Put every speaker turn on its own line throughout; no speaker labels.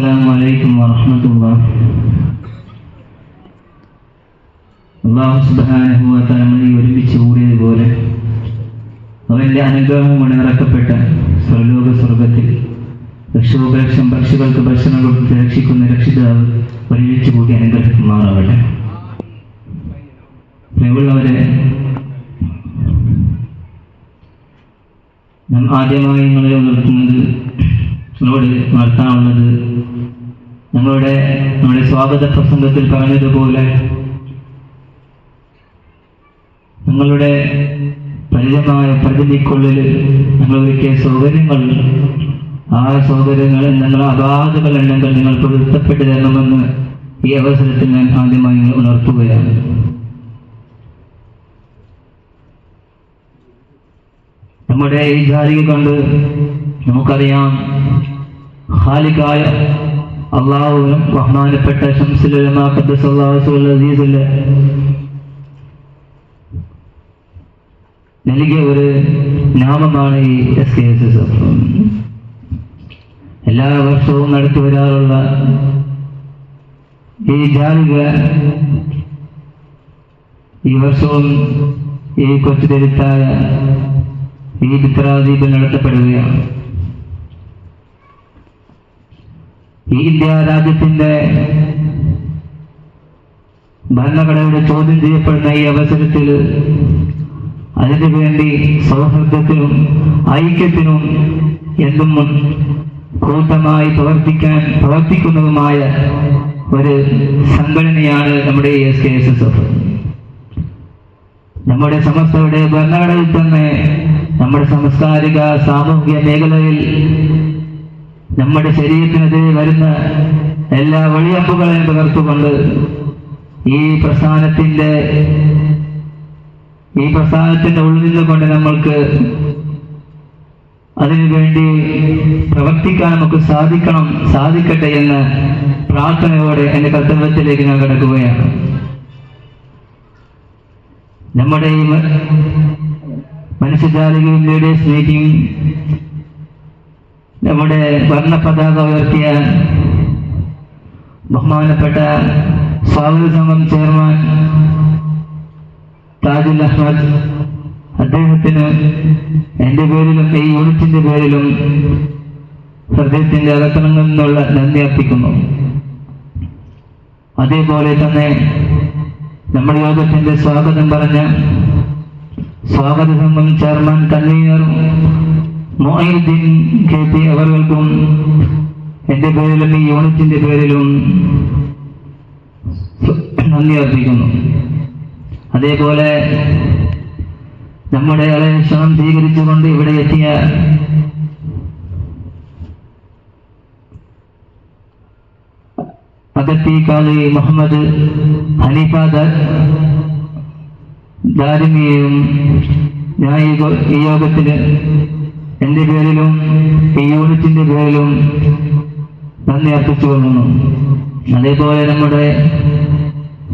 السلام عليكم ورحمة الله അള്ളാഹു സുബാനുഭവത്താൽ നമ്മൾ ഈ ഒരുമിച്ച് കൂടിയതുപോലെ അവന്റെ അനുഗ്രഹം ഇറക്കപ്പെട്ട സ്വർലോക സ്വർഗത്തിൽ ലക്ഷോപലക്ഷം പക്ഷികൾക്ക് ഭക്ഷണം കൊടുത്ത് രക്ഷിക്കുന്ന രക്ഷിതാവ് ഒരുമിച്ച് കൂടി അനുഗ്രഹിക്കുമാറാവട്ടെ പ്രിയമുള്ളവരെ നാം ആദ്യമായി നിങ്ങളെ ഉണർത്തുന്നത് നിങ്ങളോട് നടത്താനുള്ളത് നമ്മളുടെ നമ്മുടെ സ്വാഗത പ്രസംഗത്തിൽ പറഞ്ഞതുപോലെ നിങ്ങളുടെ പരിചയമായ പ്രതിനിധിക്കുള്ളിൽ നിങ്ങൾ ഒരുക്കിയ സൗകര്യങ്ങൾ ആ സൗകര്യങ്ങൾ നിങ്ങൾ അഗാധകൾ ഉണ്ടെങ്കിൽ നിങ്ങൾ പൊരുത്തപ്പെട്ടു തരണമെന്ന് ഈ അവസരത്തിൽ ഞാൻ ആദ്യമായി ഉണർത്തുകയാണ്. നമ്മുടെ ഈ ജാതി കൊണ്ട് നമുക്കറിയാം ഹാലിക്കായ അള്ളാഹുവിനും ബഹുമാനപ്പെട്ട ഷംസുലമാ അസീസുല്ല നൽകിയ ഒരു നാമമാണ് ഈ എസ് കെ എസ് എസ് എല്ലാ വർഷവും നടത്തി വരാറുള്ള ഈ ജാലിക ഈ വർഷവും ഈ കൊച്ചു തിരുത്തായ ഈ ചിത്രാദീപം നടത്തപ്പെടുകയാണ്. ഈ ഇന്ത്യ രാജ്യത്തിന്റെ ഭരണഘടനയുടെ ചോദ്യം ചെയ്യപ്പെടുന്ന ഈ അവസരത്തിൽ അതിനു വേണ്ടി സൗഹൃദത്തിനും ഐക്യത്തിനും എന്നും കൂട്ടമായി പ്രവർത്തിക്കാൻ പ്രവർത്തിക്കുന്നതുമായ ഒരു സംഘടനയാണ് നമ്മുടെ S K S S F നമ്മുടെ സമസ്തയുടെ ഭരണഘടനയിൽ തന്നെ നമ്മുടെ സാംസ്കാരിക സാമൂഹിക മേഖലയിൽ നമ്മുടെ ശരീരത്തിനെതിരെ വരുന്ന എല്ലാ വഴിയപ്പുകളെയും പകർത്തുകൊണ്ട് ഈ പ്രസ്ഥാനത്തിന്റെ ഈ പ്രസ്ഥാനത്തിന്റെ ഉള്ളിൽ നിന്നുകൊണ്ട് നമ്മൾക്ക് അതിനുവേണ്ടി പ്രവർത്തിക്കാൻ നമുക്ക് സാധിക്കണം സാധിക്കട്ടെ എന്ന് പ്രാർത്ഥനയോടെ എന്റെ കർത്തവ്യത്തിലേക്ക് ഞാൻ കിടക്കുകയാണ്. നമ്മുടെ ഈ മനുഷ്യജാലികളുടെ മീറ്റിംഗ് നമ്മുടെ വർണ പതാക ഉയർത്തിയ ബഹുമാനപ്പെട്ട സ്വാഗത സംഘം ചെയർമാൻ താജുൽ അഹമ്മദ് അദ്ദേഹത്തിന് എന്റെ പേരിലും ഈ യൂണിറ്റിന്റെ പേരിലും ഹൃദയത്തിന്റെ അകത്തണങ്ങളിൽ നിന്നുള്ള നന്ദി അർപ്പിക്കുന്നു. അതേപോലെ തന്നെ നമ്മുടെ യോഗത്തിന്റെ സ്വാഗതം പറഞ്ഞ സ്വാഗത സംഘം chairman convener Moinuddin K P അവർക്കും എന്റെ പേരിലും ഈ യൂണിറ്റിന്റെ പേരിലും നന്ദി അർപ്പിക്കുന്നു. അതേപോലെ നമ്മുടെ ക്ഷണം സ്വീകരിച്ചുകൊണ്ട് ഇവിടെ എത്തിയ അഗത്തി കാലി മുഹമ്മദ് ഹനീഫ ദാരിമിയെയും ഞാൻ ഈ യോഗത്തിന് എന്റെ പേരിലും ഈ യൂണിറ്റിന്റെ പേരിലും നന്ദി അർപ്പിച്ചു കൊള്ളുന്നു. അതേപോലെ നമ്മുടെ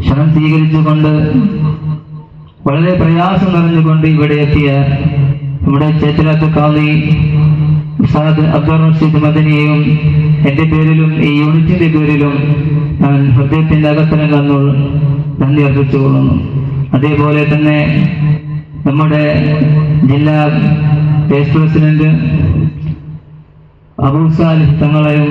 ക്ഷണം സ്വീകരിച്ചുകൊണ്ട് വളരെ പ്രയാസം നിറഞ്ഞുകൊണ്ട് ഇവിടെ എത്തിയ നമ്മുടെ ചേത്തലാത്ത് കാളി സാദ് അബ്ദുൾ റഷീദ് മദനിയെയും എന്റെ പേരിലും ഈ യൂണിറ്റിന്റെ പേരിലും ഞാൻ ഹൃദയത്തിന്റെ അകത്തരം കന്നു നന്ദി അർപ്പിച്ചു കൊള്ളുന്നു. അതേപോലെ തന്നെ നമ്മുടെ ജില്ലാ വൈസ് പ്രസിഡന്റ് അബൂ സാലിഹ് തങ്ങളെയും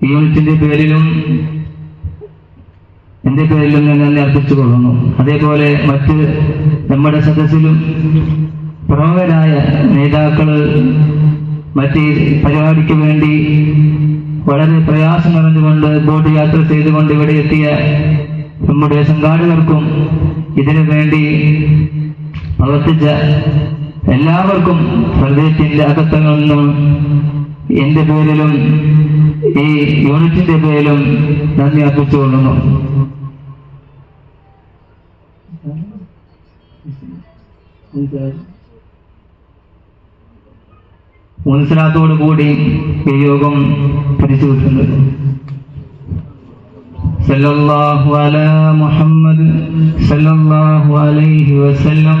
യൂണിറ്റിന്റെ പേരിലും എന്റെ പേരിലും ഞാൻ നന്ദി അർപ്പിച്ചു കൊള്ളുന്നു. അതേപോലെ മറ്റ് നമ്മുടെ സദസ്സിലും പ്രമുഖരായ നേതാക്കൾ മറ്റ് പരിപാടിക്ക് വേണ്ടി വളരെ പ്രയാസം നിറഞ്ഞുകൊണ്ട് ബോട്ട് യാത്ര ചെയ്തുകൊണ്ട് ഇവിടെ എത്തിയ നമ്മുടെ സംഘാടകർക്കും ഇതിനു വേണ്ടി പ്രവർത്തിച്ച എല്ലാവർക്കും ഹൃദയത്തിന്റെ അകത്തങ്ങളിൽ നിന്നും എന്റെ പേരിലും ഈ യൂണിറ്റിന്റെ പേരിലും നന്ദി അർപ്പിച്ചുകൊള്ളുന്നു മനസ്സിലാത്തോടു കൂടി ഈ യോഗം പിരിച്ചു വിട്ടുന്നത് സല്ലല്ലാഹു അലാ മുഹമ്മദ് സല്ലല്ലാഹു അലൈഹി വസല്ലം.